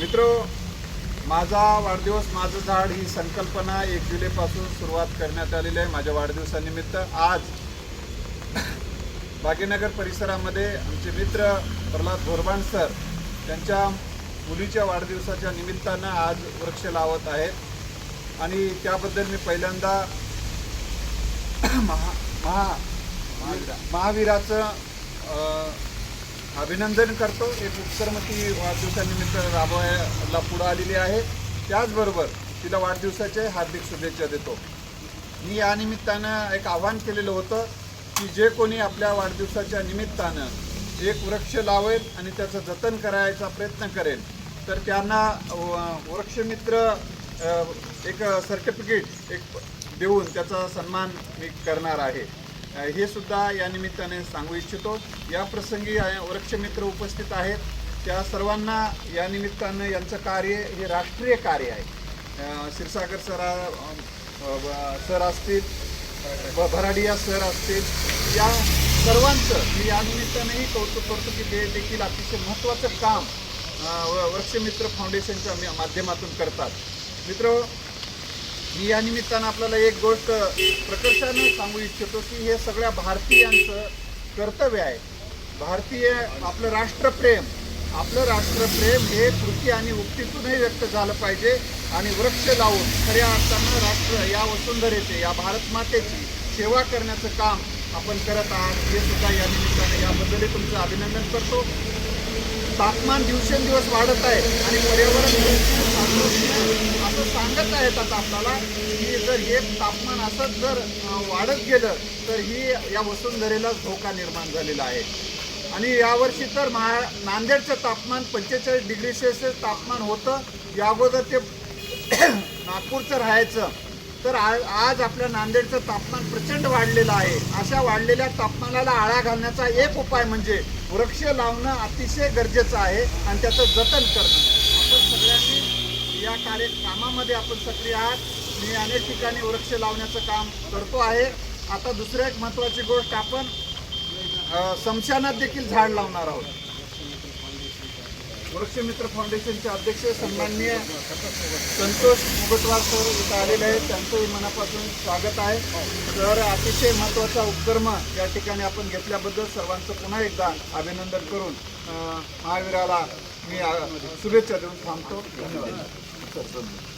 मित्र माझा वाढदिवस माझं झाड ही संकल्पना एक जुलैपासून सुरुवात करण्यात आलेली आहे माझ्या वाढदिवसानिमित्त. आज भाग्यनगर परिसरामध्ये आमचे मित्र प्रल्हाद भोरबाण सर त्यांच्या मुलीच्या वाढदिवसाच्या निमित्तानं आज वृक्ष लावत आहेत. आणि त्याबद्दल मी पहिल्यांदा महा महा महावीराचं अभिनंदन करतो. एक उपक्रमती वाढदिवसानिमित्त राबवायला पुढं आलेली आहे. त्याचबरोबर तिला वाढदिवसाचे हार्दिक शुभेच्छा देतो. मी या निमित्तानं एक आव्हान केलेलं होतं की जे कोणी आपल्या वाढदिवसाच्या निमित्तानं एक वृक्ष लावेल आणि त्याचं जतन करायचा प्रयत्न करेल तर त्यांना व- वृक्षमित्र एक सर्टिफिकेट एक देऊन त्याचा सन्मान मी करणार आहे. हे सुद्धा या निमित्ताने सांगू इच्छितो. या प्रसंगी अ, वृक्षमित्र उपस्थित आहेत. त्या सर्वांना या निमित्तानं यांचं कार्य हे राष्ट्रीय कार्य आहे. शिरसागर क्षीरसागर सर सर असतील भराडिया सर असतील या सर्वांचं मी या निमित्तानेही कौतुक करतो की ते देखील अतिशय महत्त्वाचं काम व- वृक्षमित्र फाउंडेशनच्या माध्यमातून करतात. मित्र मी या निमित्तानं आपल्याला एक गोष्ट प्रकर्षानं सांगू इच्छितो की हे सगळ्या भारतीयांचं कर्तव्य आहे. भारतीय आपलं राष्ट्रप्रेम आपलं राष्ट्रप्रेम हे कृती आणि उक्तीतूनही व्यक्त झालं पाहिजे आणि वृक्ष लावून खऱ्या अर्थानं राष्ट्र या वसुंधरेचे या भारत मातेची सेवा करण्याचं काम आपण करत आहात. हे सुद्धा या निमित्तानं याबद्दलही तुमचं अभिनंदन करतो. तापमान दिवसेंदिवस वाढत आहे आणि पर्यावरण असं सांगत आहेत आता आपल्याला की जर हे तापमान असंच जर वाढत गेलं तर ही या वसुंधरेला धोका निर्माण झालेला आहे. आणि यावर्षी तर महा नांदेडचं तापमान पंचेचाळीस डिग्री सेल्सिअस तापमान होतं. या अगोदर ते नागपूरचं राहायचं. तर आज आज आपल्या नांदेडचं तापमान प्रचंड वाढलेलं आहे. अशा वाढलेल्या तापमानाला आळा घालण्याचा एक उपाय म्हणजे वृक्ष लावणं अतिशय गरजेचं आहे आणि त्याचं जतन करणं. आपण सगळ्यांनी या कार्य कामामध्ये आपण सक्रिय आहात. मी अनेक ठिकाणी वृक्ष लावण्याचं काम करतो आहे. आता दुसरं एक महत्त्वाची गोष्ट आपण समशानात देखील झाड लावणार आहोत. वृक्षमित्र फाउंडेशनचे अध्यक्ष सन्माननीय संतोष मुगटवार सर इथं आलेले आहेत. त्यांचंही मनापासून स्वागत आहे. तर अतिशय महत्त्वाचा उपक्रम या ठिकाणी आपण घेतल्याबद्दल सर्वांचं पुन्हा एकदा अभिनंदन करून महावीराला मी शुभेच्छा देऊन थांबतो. धन्यवाद.